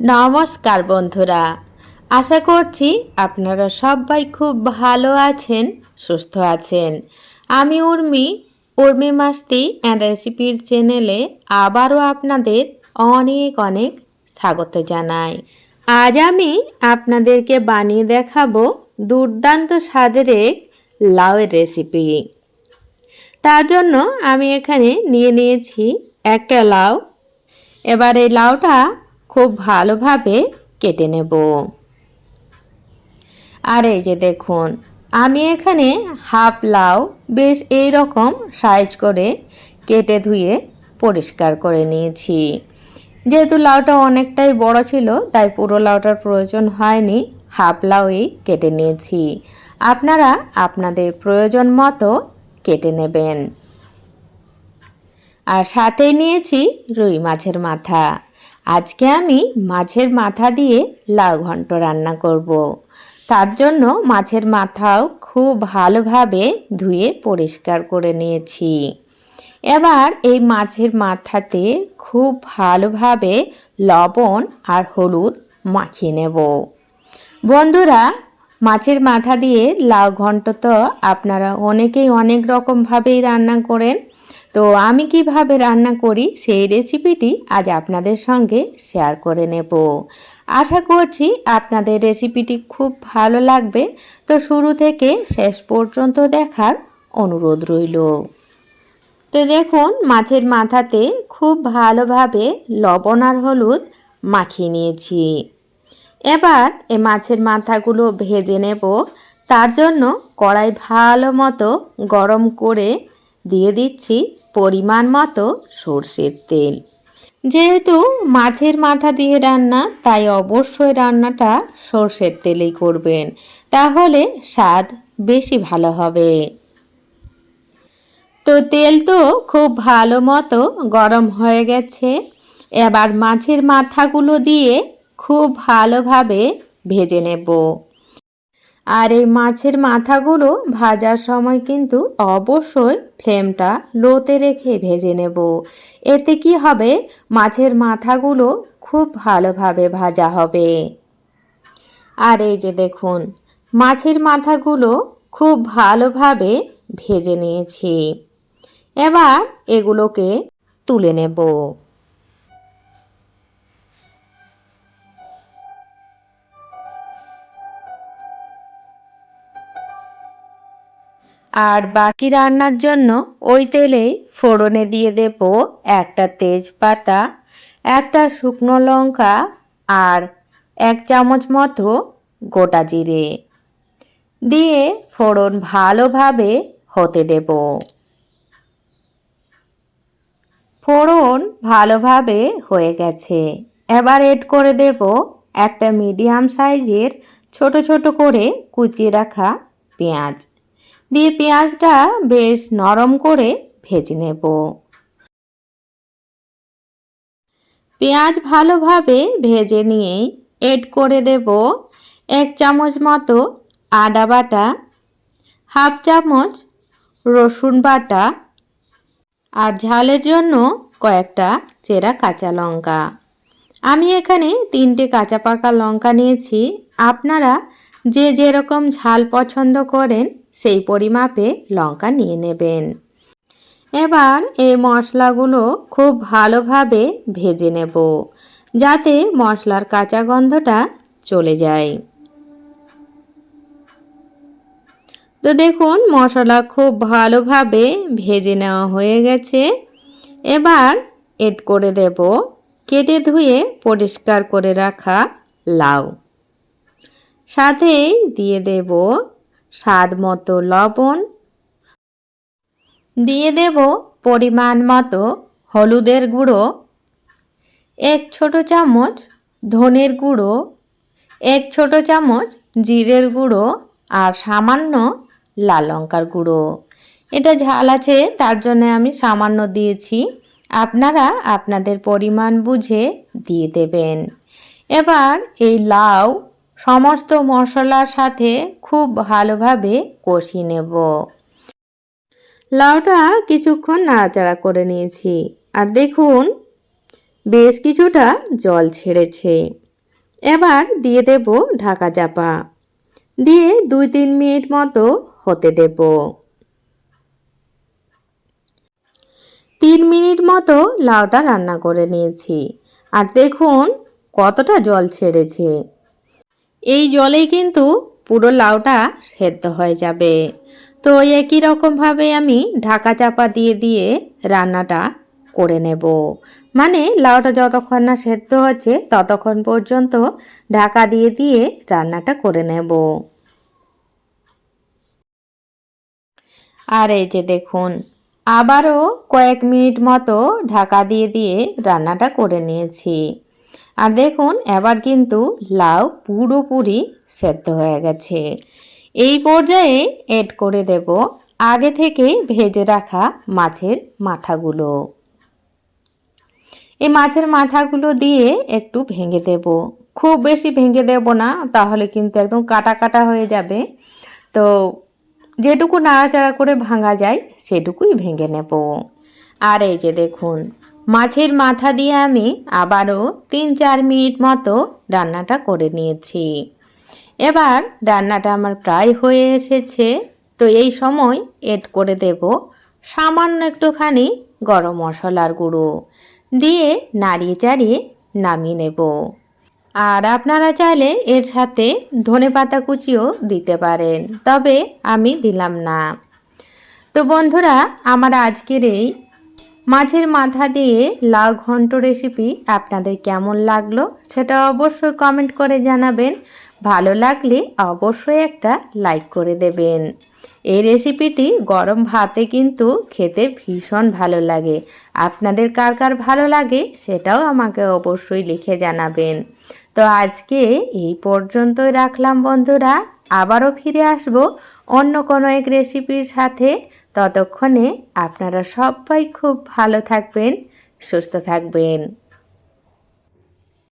নমস্কার বন্ধুরা, আশা করছি আপনারা সবাই খুব ভালো আছেন, সুস্থ আছেন। আমি উর্মি উর্মি মাস্তি অ্যান্ড রেসিপির চ্যানেলে আবারও আপনাদের অনেক অনেক স্বাগত জানাই। আজ আমি আপনাদেরকে বানিয়ে দেখাবো দুর্দান্ত স্বাদের এক লাউয়ের রেসিপি তার জন্য আমি এখানে নিয়ে নিয়েছি একটা লাউ। এবার এই লাউটা খুব ভালোভাবে কেটে নেব। আর এই যে দেখুন, আমি এখানে হাফ লাউ বেশ এই রকম সাইজ করে কেটে ধুয়ে পরিষ্কার করে নিয়েছি। যেহেতু লাউটা অনেকটাই বড় ছিল, তাই পুরো লাউটার প্রয়োজন হয়নি, হাফ লাউই কেটে নিয়েছি। আপনারা আপনাদের প্রয়োজন মতো কেটে নেবেন। আর সাথেই নিয়েছি রুই মাছের মাথা। আজকে আমি মাছের মাথা দিয়ে লাউ ঘন্ট রান্না করব। তার জন্য মাছের মাথাও খুব ভালোভাবে ধুয়ে পরিষ্কার করে নিয়েছি। এবার এই মাছের মাথাতে খুব ভালোভাবে লবণ আর হলুদ মাখিয়ে নেব। বন্ধুরা, মাছের মাথা দিয়ে লাউ ঘন্ট তো আপনারা অনেকেই অনেক রকমভাবেই রান্না করেন। তো আমি কীভাবে রান্না করি সেই রেসিপিটি আজ আপনাদের সঙ্গে শেয়ার করে নেব। আশা করছি আপনাদের রেসিপিটি খুব ভালো লাগবে। তো শুরু থেকে শেষ পর্যন্ত দেখার অনুরোধ রইল। তো দেখুন, মাছের মাথাতে খুব ভালোভাবে লবণ আর হলুদ মাখিয়ে নিয়েছি। এবার এ মাছের মাথাগুলো ভেজে নেব। তার জন্য কড়াই ভালো মতো গরম করে দিয়ে দিচ্ছি পরিমাণ মতো সর্ষের তেল। যেহেতু মাছের মাথা দিয়ে রান্না, তাই অবশ্যই রান্নাটা সর্ষের তেলেই করবেন। তাহলে স্বাদ বেশি ভালো হবে। তো তেল তো খুব ভালো মতো গরম হয়ে গেছে। এবার মাছের মাথাগুলো দিয়ে খুব ভালোভাবে ভেজে নেব। আর এই মাছের মাথাগুলো ভাজার সময় কিন্তু অবশ্যই ফ্লেমটা লোতে রেখে ভেজে নেব। এতে কি হবে? মাছের মাথাগুলো খুব ভালোভাবে ভাজা হবে। আর এই যে দেখুন, মাছের মাথাগুলো খুব ভালোভাবে ভেজে নিয়েছি। এবার এগুলোকে তুলে নেব। আর বাকি রান্নার জন্য ওই তেলেই ফোড়নে দিয়ে দেব একটা তেজপাতা, একটা শুকনো লঙ্কা আর এক চামচ মতো গোটা জিরে। দিয়ে ফোড়ন ভালোভাবে হতে দেব। ফোড়ন ভালোভাবে হয়ে গেছে। এবার এড করে দেব একটা মিডিয়াম সাইজের ছোট ছোট করে কুচিয়ে রাখা পেঁয়াজ। দিয়ে পেঁয়াজটা বেশ নরম করে ভেজে নেব। পেঁয়াজ ভালোভাবে ভেজে নিয়ে এড করে দেব এক চামচ মতো আদা বাটা, হাফ চামচ রসুন বাটা আর ঝালের জন্য কয়েকটা চেরা কাঁচা লঙ্কা। আমি এখানে তিনটে কাঁচা পাকা লঙ্কা নিয়েছি। আপনারা যে যেরকম ঝাল পছন্দ করেন সেই পরিমাপে লঙ্কা নিয়ে নেবেন। এবার এই মশলাগুলো খুব ভালোভাবে ভেজে নেব, যাতে মশলার কাঁচা গন্ধটা চলে যায়। তো দেখুন, মশলা খুব ভালোভাবে ভেজে নেওয়া হয়ে গেছে। এবার এড করে দেব কেটে ধুয়ে পরিষ্কার করে রাখা লাউ। সাথেই দিয়ে দেব স্বাদ মতো লবণ। দিয়ে দেব পরিমাণ মতো হলুদের গুঁড়ো। এক ছোট চামচ ধনের গুঁড়ো। এক ছোট চামচ জিরের গুঁড়ো আর সামান্য লাল লঙ্কার গুঁড়ো। এটা ঝাল আছে, তার জন্য আমি সামান্য দিয়েছি। আপনারা আপনাদের পরিমাণ বুঝে দিয়ে দেবেন। এবার এই লাউ সমস্ত মশলার সাথে খুব ভালোভাবে কষিয়ে নেব। লাউটা কিছুক্ষণ নাড়াচাড়া করে নিয়েছি। আর দেখুন, বেশ কিছুটা জল ছেড়েছে। এবার দিয়ে দেব ঢাকা চাপা। দিয়ে দুই তিন মিনিট মতো হতে দেব। তিন মিনিট মতো লাউটা রান্না করে নিয়েছি। আর দেখুন, কতটা জল ছেড়েছে। এই জলেই কিন্তু পুরো লাউটা সেদ্ধ হয়ে যাবে। তো একই রকমভাবে আমি ঢাকা চাপা দিয়ে দিয়ে রান্নাটা করে নেব। মানে লাউটা যতক্ষণ না সেদ্ধ হচ্ছে ততক্ষণ পর্যন্ত ঢাকা দিয়ে দিয়ে রান্নাটা করে নেব। আর এই যে দেখুন, আবারও কয়েক মিনিট মতো ঢাকা দিয়ে দিয়ে রান্নাটা করে নিয়েছি। আর দেখুন, এবার কিন্তু লাউ পুরোপুরি সেদ্ধ হয়ে গেছে। এই পর্যায়ে এড করে দেব আগে থেকে ভেজে রাখা মাছের মাথাগুলো। এই মাছের মাথাগুলো দিয়ে একটু ভেঙে দেব। খুব বেশি ভেঙে দেব না, তাহলে কিন্তু একদম কাটা কাটা হয়ে যাবে। তো যেটুকু নাড়াচাড়া করে ভাঙা যায়, সেটুকুই ভেঙে নেব। আর এই যে দেখুন মাছের মাথা দিয়ে আমি আবারও তিন চার মিনিট মতো রান্নাটা করে নিয়েছি। এবার রান্নাটা আমার প্রায় হয়ে এসেছে, তো এই সময় এড করে দেব সামান্য একটুখানি গরম মশলার গুঁড়ো। দিয়ে নাড়িয়ে চাড়িয়ে নামিয়ে নেব। আর আপনারা চাইলে এর সাথে ধনে পাতা কুচিও দিতে পারেন, তবে আমি দিলাম না। তো বন্ধুরা, আমার আজকের এই মাছের মাথা দিয়ে লাউ ঘন্ট রেসিপি আপনাদের কেমন লাগল সেটা অবশ্যই কমেন্ট করে জানাবেন। ভালো লাগলে অবশ্যই একটা লাইক করে দেবেন। এই রেসিপিটি গরম ভাতে কিন্তু খেতে ভীষণ ভালো লাগে। আপনাদের কার কার ভালো লাগে সেটাও আমাকে অবশ্যই লিখে জানাবেন। তো আজকে এই পর্যন্তই রাখলাম বন্ধুরা। আবারও ফিরে আসব অন্য কোনো এক রেসিপির সাথে। ততক্ষণে আপনারা সবাই খুব ভালো থাকবেন সুস্থ থাকবেন।